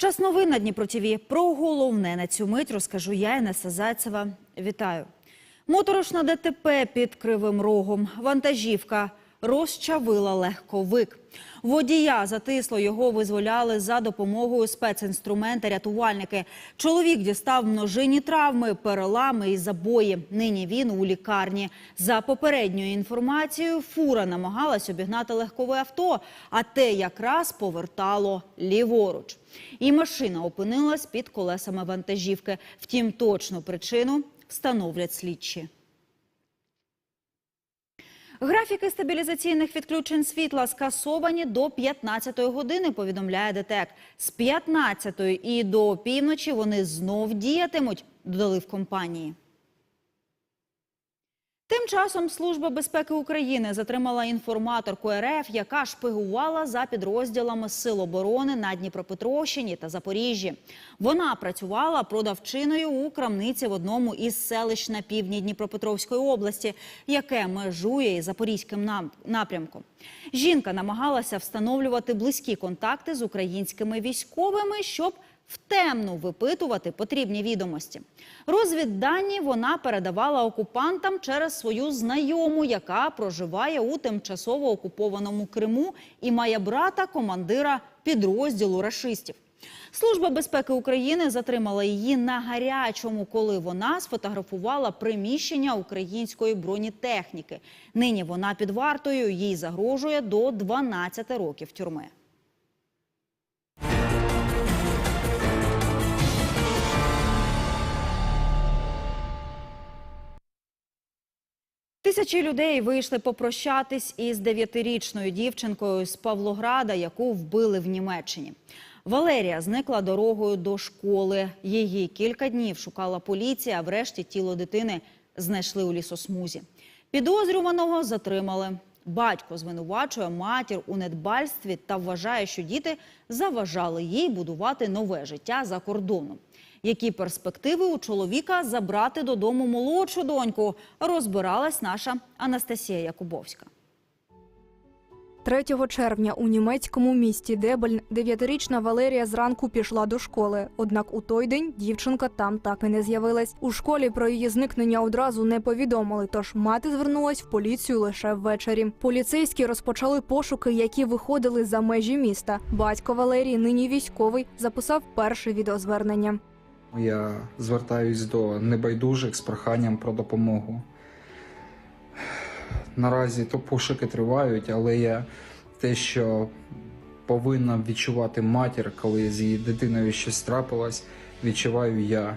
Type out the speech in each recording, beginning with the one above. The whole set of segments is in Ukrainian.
Час новин на Дніпро ТВ. Про головне на цю мить розкажу я, Інеса Зайцева. Вітаю. Моторошна ДТП під Кривим Рогом. Вантажівка розчавила легковик. Водія затисло, його визволяли за допомогою спецінструмента рятувальники. Чоловік дістав множинні травми, перелами і забої. Нині він у лікарні. За попередньою інформацією, фура намагалась обігнати легкове авто, а те якраз повертало ліворуч. І машина опинилась під колесами вантажівки. Втім, точну причину встановлять слідчі. Графіки стабілізаційних відключень світла скасовані до 15 години, повідомляє ДТЕК. З 15 і до півночі вони знов діятимуть, додали в компанії. Тим часом Служба безпеки України затримала інформаторку РФ, яка шпигувала за підрозділами Сил оборони на Дніпропетровщині та Запоріжжі. Вона працювала продавчиною у крамниці в одному із селищ на півдні Дніпропетровської області, яке межує із запорізьким напрямком. Жінка намагалася встановлювати близькі контакти з українськими військовими, щоб втемну випитувати потрібні відомості. Розвіддані вона передавала окупантам через свою знайому, яка проживає у тимчасово окупованому Криму і має брата командира підрозділу рашистів. Служба безпеки України затримала її на гарячому, коли вона сфотографувала приміщення української бронетехніки. Нині вона під вартою, їй загрожує до 12 років тюрми. Тисячі людей вийшли попрощатись із дев'ятирічною дівчинкою з Павлограда, яку вбили в Німеччині. Валерія зникла дорогою до школи. Її кілька днів шукала поліція, а врешті тіло дитини знайшли у лісосмузі. Підозрюваного затримали. Батько звинувачує матір у недбальстві та вважає, що діти заважали їй будувати нове життя за кордоном. Які перспективи у чоловіка забрати додому молодшу доньку, розбиралась наша Анастасія Якубовська. 3 червня у німецькому місті Дебельн дев'ятирічна Валерія зранку пішла до школи. Однак у той день дівчинка там так і не з'явилась. У школі про її зникнення одразу не повідомили, тож мати звернулась в поліцію лише ввечері. Поліцейські розпочали пошуки, які виходили за межі міста. Батько Валерії, нині військовий, записав перше відеозвернення. Я звертаюсь до небайдужих з проханням про допомогу. Наразі то пошуки тривають, але я те, що повинна відчувати матір, коли з її дитиною щось трапилось, відчуваю я.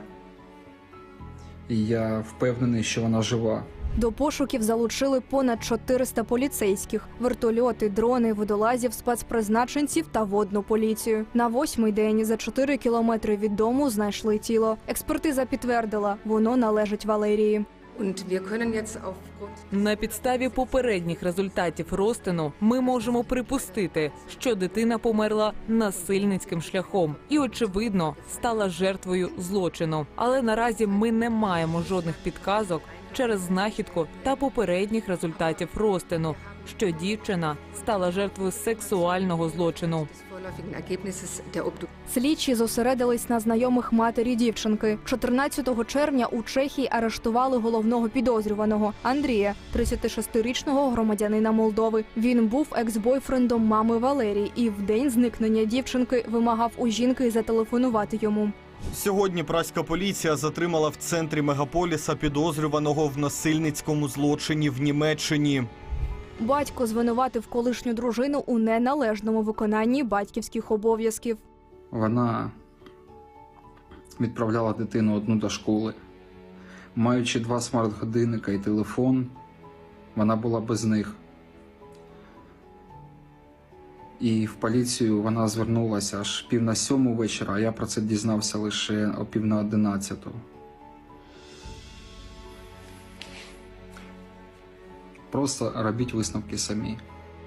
І я впевнений, що вона жива. До пошуків залучили понад 400 поліцейських, вертольоти, дрони, водолазів, спецпризначенців та водну поліцію. На восьмий день за 4 кілометри від дому знайшли тіло. Експертиза підтвердила, воно належить Валерії. На підставі попередніх результатів розтину ми можемо припустити, що дитина померла насильницьким шляхом і, очевидно, стала жертвою злочину. Але наразі ми не маємо жодних підказок через знахідку та попередніх результатів розтину, що дівчина стала жертвою сексуального злочину. Слідчі зосередились на знайомих матері дівчинки. 14 червня у Чехії арештували головного підозрюваного Андрія, 36-річного громадянина Молдови. Він був екс-бойфрендом мами Валерії і в день зникнення дівчинки вимагав у жінки зателефонувати йому. Сьогодні праська поліція затримала в центрі мегаполіса підозрюваного в насильницькому злочині в Німеччині. Батько звинуватив колишню дружину у неналежному виконанні батьківських обов'язків. Вона відправляла дитину одну до школи. Маючи два смарт-годинника і телефон, вона була без них. І в поліцію вона звернулася аж пів на сьому вечора, а я про це дізнався лише о пів на одинадцяту. Просто робіть висновки самі.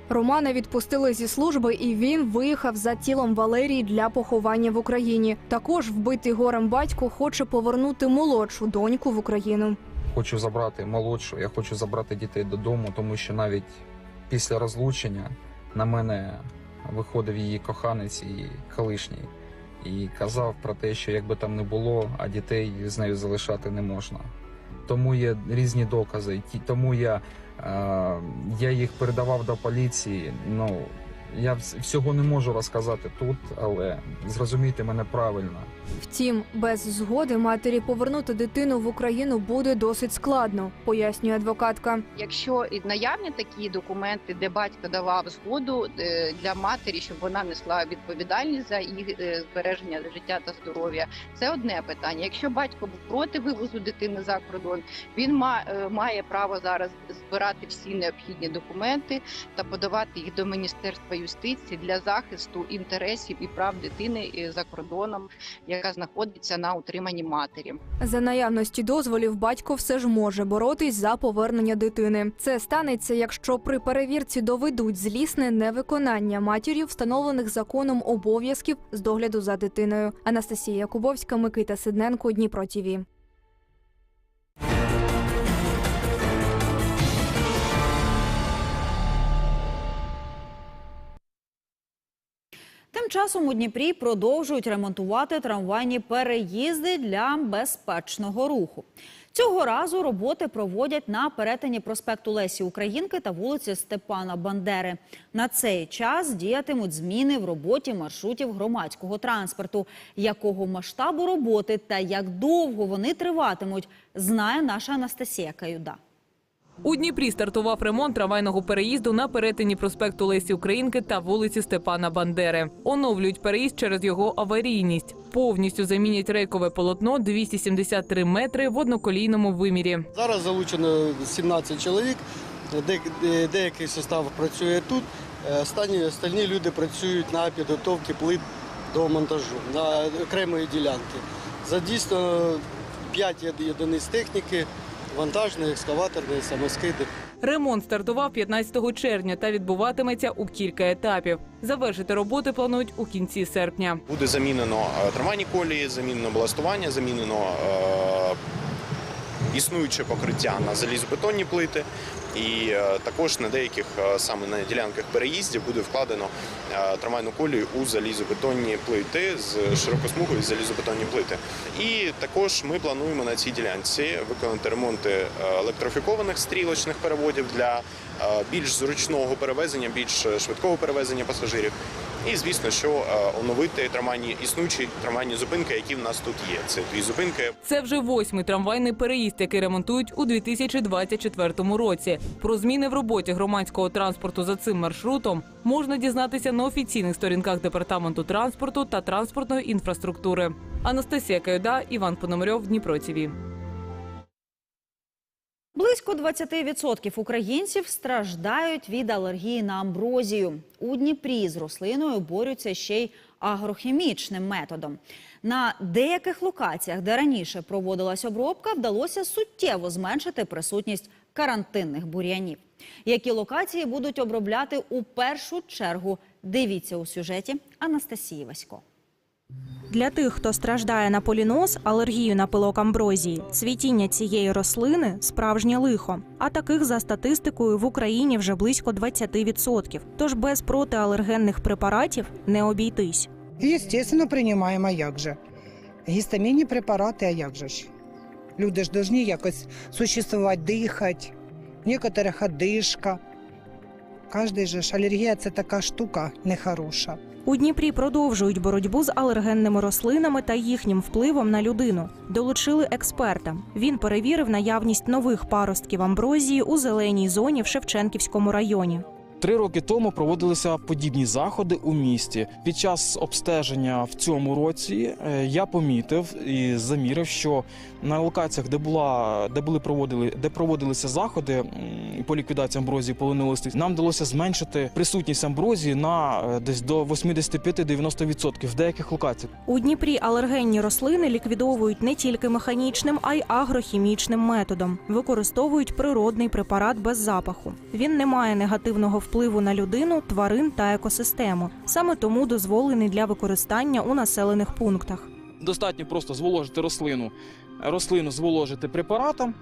Романа відпустили зі служби, і він виїхав за тілом Валерії для поховання в Україні. Також вбитий горем батько хоче повернути молодшу доньку в Україну. Хочу забрати молодшу, я хочу забрати дітей додому, тому що навіть після розлучення на мене виходив її коханець і колишній. і казав про те, що якби там не було, а дітей з нею залишати не можна. Тому є різні докази. Тому я, е, я їх передавав до поліції. Ну я всього не можу розказати тут, але зрозумійте мене правильно. Втім, без згоди матері повернути дитину в Україну буде досить складно, пояснює адвокатка. Якщо і наявні такі документи, де батько давав згоду е, для матері, щоб вона несла відповідальність за їх е, збереження життя та здоров'я, це одне питання. Якщо батько був проти вивозу дитини за кордон, він ма- е, має право зараз збирати всі необхідні документи та подавати їх до міністерства юстиції для захисту інтересів і прав дитини е, за кордоном, яка знаходиться на утриманні матері. За наявності дозволів батько все ж може боротись за повернення дитини. Це станеться, якщо при перевірці доведуть злісне невиконання матір'ю встановлених законом обов'язків з догляду за дитиною. Анастасія Якубовська, Микита Сидненко, Дніпро ТІВІ. Тим часом у Дніпрі продовжують ремонтувати трамвайні переїзди для безпечного руху. Цього разу роботи проводять на перетині проспекту Лесі Українки та вулиці Степана Бандери. На цей час діятимуть зміни в роботі маршрутів громадського транспорту. Якого масштабу роботи та як довго вони триватимуть, знає наша Анастасія Каюда. У Дніпрі стартував ремонт трамвайного переїзду на перетині проспекту Лесі Українки та вулиці Степана Бандери. Оновлюють переїзд через його аварійність. Повністю замінять рейкове полотно 273 метри в одноколійному вимірі. Зараз залучено 17 чоловік. Де- де- Деякий состав працює тут. е, Останні, остальні люди працюють на підготовці плит до монтажу на окремої ділянки. Задійсно 5 єдиниць техніки, вантажної, екскаваторний самоскиди. Ремонт стартував 15 червня та відбуватиметься у кілька етапів. Завершити роботи планують у кінці серпня. Буде замінено е, трамвайні колії, замінено баластування, замінено е, існуюче покриття на залізобетонні плити. І е, також на деяких е, саме на ділянках переїздів буде вкладено е, трамвайну колію у залізобетонні плити з широкосмугові залізобетонні плити. І також ми плануємо на цій ділянці виконати ремонти е, електрифікованих стрілочних переводів для більш зручного перевезення, більш швидкого перевезення пасажирів. І звісно, що е, оновити трамвайні існуючі трамвайні зупинки, які в нас тут є. Це дві зупинки Це вже восьмий трамвайний переїзд, який ремонтують у 2024 році. Про зміни в роботі громадського транспорту за цим маршрутом можна дізнатися на офіційних сторінках департаменту транспорту та транспортної інфраструктури. Анастасія Кайда, Іван Пономарьов, Дніпро ТІВІ. Близько 20% українців страждають від алергії на амброзію. У Дніпрі з рослиною борються ще й агрохімічним методом. На деяких локаціях, де раніше проводилась обробка, вдалося суттєво зменшити присутність карантинних бур'янів. Які локації будуть обробляти у першу чергу? Дивіться у сюжеті Анастасії Васько. Для тих, хто страждає на поліноз, алергію на пилок амброзії, цвітіння цієї рослини справжнє лихо. А таких за статистикою в Україні вже близько 20%. Тож без протиалергенних препаратів не обійтись. Естественно, приймаємо, як же? Гістамінні препарати, а як же ж? Люди ж повинні якось существувати, дихати. Некоторих одишка. Кожний же ж алергія це така штука нехороша. У Дніпрі продовжують боротьбу з алергенними рослинами та їхнім впливом на людину. Долучили експерта. Він перевірив наявність нових паростків амброзії у зеленій зоні в Шевченківському районі. Три роки тому проводилися подібні заходи у місті. Під час обстеження в цьому році е, я помітив і замірив, що на локаціях, де була де були проводили, де проводилися заходи по ліквідації амброзії полинного листя, нам вдалося зменшити присутність амброзії на е, десь до 85-90% в деяких локаціях. У Дніпрі алергенні рослини ліквідовують не тільки механічним, а й агрохімічним методом. Використовують природний препарат без запаху. Він не має негативного впливу на людину, тварин та екосистему. Саме тому дозволений для використання у населених пунктах. Достатньо просто зволожити рослину, рослину зволожити препаратом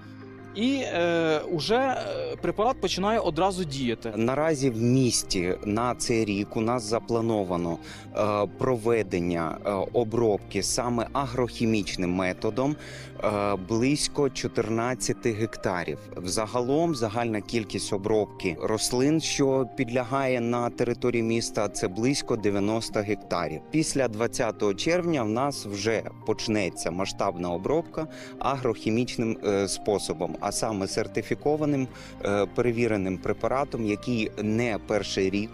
і е, уже е, препарат починає одразу діяти. Наразі в місті на цей рік у нас заплановано е, проведення е, обробки саме агрохімічним методом е, близько 14 гектарів. Взагалом загальна кількість обробки рослин, що підлягає на території міста, це близько 90 гектарів. Після 20 червня в нас вже почнеться масштабна обробка агрохімічним е, способом, а саме сертифікованим е, перевіреним препаратом, який не перший рік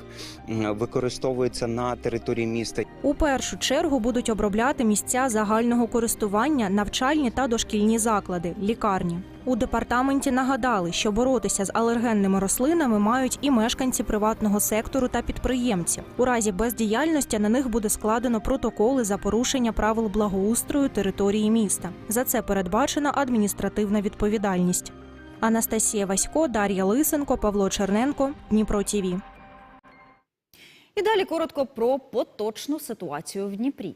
використовується на території міста. У першу чергу будуть обробляти місця загального користування, навчальні та дошкільні заклади, лікарні. У департаменті нагадали, що боротися з алергенними рослинами мають і мешканці приватного сектору та підприємці. У разі бездіяльності на них буде складено протоколи за порушення правил благоустрою території міста. За це передбачена адміністративна відповідальність. Анастасія Васько, Дар'я Лисенко, Павло Черненко, Дніпро ТІВІ. І далі коротко про поточну ситуацію в Дніпрі.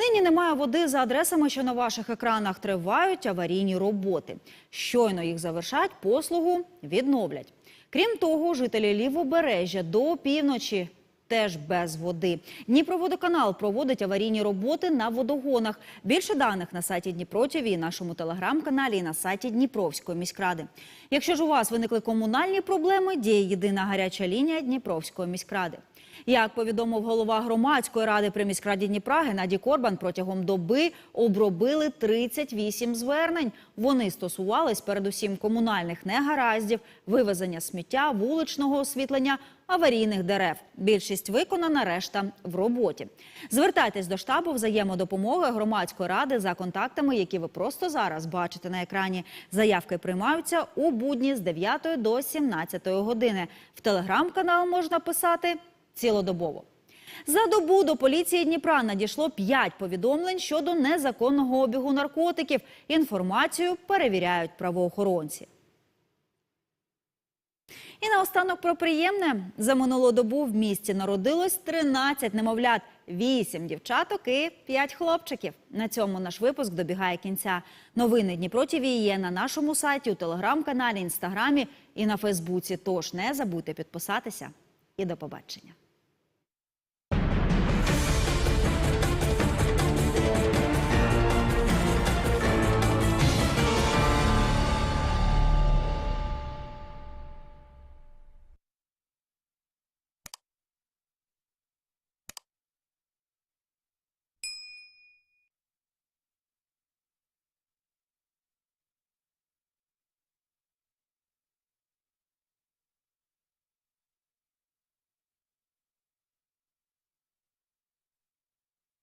Нині немає води за адресами, що на ваших екранах тривають аварійні роботи. Щойно їх завершать, послугу відновлять. Крім того, жителі лівобережжя до півночі теж без води. Дніпроводоканал проводить аварійні роботи на водогонах. Більше даних на сайті Дніпро ТІВІ, нашому телеграм-каналі і на сайті Дніпровської міськради. Якщо ж у вас виникли комунальні проблеми, діє єдина гаряча лінія Дніпровської міськради. Як повідомив голова громадської ради при міськраді Дніпра Геннадій Корбан, протягом доби обробили 38 звернень. Вони стосувались передусім комунальних негараздів, вивезення сміття, вуличного освітлення, аварійних дерев. Більшість виконана, решта в роботі. Звертайтесь до штабу взаємодопомоги громадської ради за контактами, які ви просто зараз бачите на екрані. Заявки приймаються у будні з 9 до 17 години. В телеграм-канал можна писати цілодобово. За добу до поліції Дніпра надійшло 5 повідомлень щодо незаконного обігу наркотиків. Інформацію перевіряють правоохоронці. І наостанок про приємне. За минулу добу в місті народилось 13 немовлят, 8 дівчаток і 5 хлопчиків. На цьому наш випуск добігає кінця. Новини Дніпро ТВ є на нашому сайті, у телеграм-каналі, інстаграмі і на Фейсбуці. Тож не забудьте підписатися. І до побачення.